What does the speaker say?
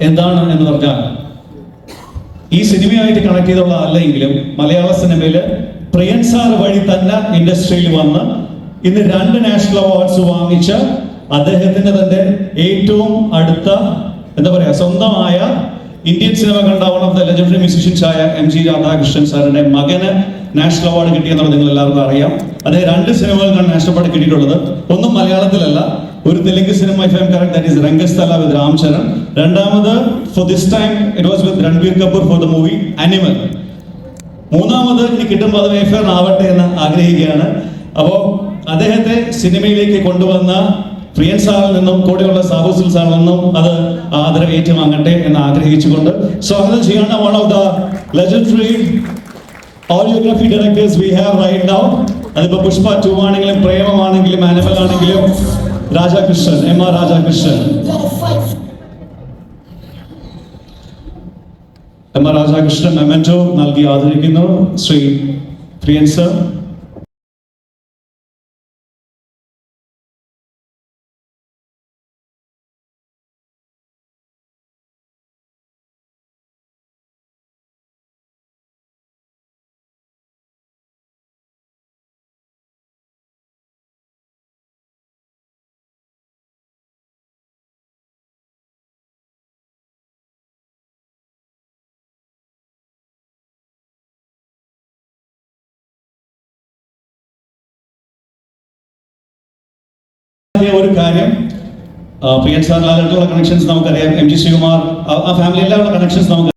എന്താണ് എന്ന് പറഞ്ഞാൽ ഈ സിനിമയായിട്ട് കണക്ട് ചെയ്തുള്ള അല്ലെങ്കിലും മലയാള സിനിമയിൽ പ്രിയൻ സാർ വഴി തന്നെ ഇൻഡസ്ട്രിയിൽ വന്ന് ഇന്ന് രണ്ട് നാഷണൽ അവാർഡ്സ് വാങ്ങിച്ച അദ്ദേഹത്തിന്റെ തന്നെ ഏറ്റവും അടുത്ത എന്താ പറയാ സ്വന്തമായ ഇന്ത്യൻ സിനിമ കണ്ട one of the legendary musicians ആയ എം ജി രാധാകൃഷ്ണൻ സാറിന്റെ മകന് നാഷണൽ അവാർഡ് കിട്ടിയെന്നുള്ളത് നിങ്ങൾ എല്ലാവർക്കും അറിയാം. അദ്ദേഹം രണ്ട് സിനിമകൾക്കാണ് നാഷണൽ അവാർഡ് കിട്ടിയിട്ടുള്ളത്. ഒന്നും മലയാളത്തിലല്ല Telugu cinema if I'm correct that is Rangasthala with Ram Charan രണ്ടാമത് for this time it was with Ranbir Kapoor for the movie Animal മൂന്നാമത് ഇനി കിട്ടുമ്പോൾ അത് വേഫേർ ആവട്ടെ എന്ന് ആഗ്രഹിക്കുകയാണ്. അപ്പോൾ അദ്ദേഹത്തെ സിനിമയിലേക്ക് കൊണ്ടുവന്ന പ്രിയൻ സാറിൽ നിന്നും കൂടെയുള്ള സാഹോസിൽ സാറിൽ നിന്നും അത് ആദരവ് ഏറ്റുവാങ്ങട്ടെ എന്ന് ആഗ്രഹിച്ചുകൊണ്ട് സ്വാഗതം ചെയ്യേണ്ട one of the legendary audiography directors we have right now അതിപ്പോ പുഷ്പ ടു ആണെങ്കിലും പ്രേമമാണെങ്കിലും ആനിമൽ ആണെങ്കിലും Rajakrishnan M R Rajakrishnan. M R Rajakrishnan memento നൽകി ആദരിക്കുന്നു. ശ്രീ പ്രിയൻ സർ. ഒരു കാര്യം. പ്രിയൻ സാറിന് ലാലായിട്ടുള്ള കണക്ഷൻസ് നമുക്കറിയാം. എം ജി ശ്രീകുമാർ ആ ഫാമിലി എല്ലാവരുടെ കണക്ഷൻസ് നമുക്ക്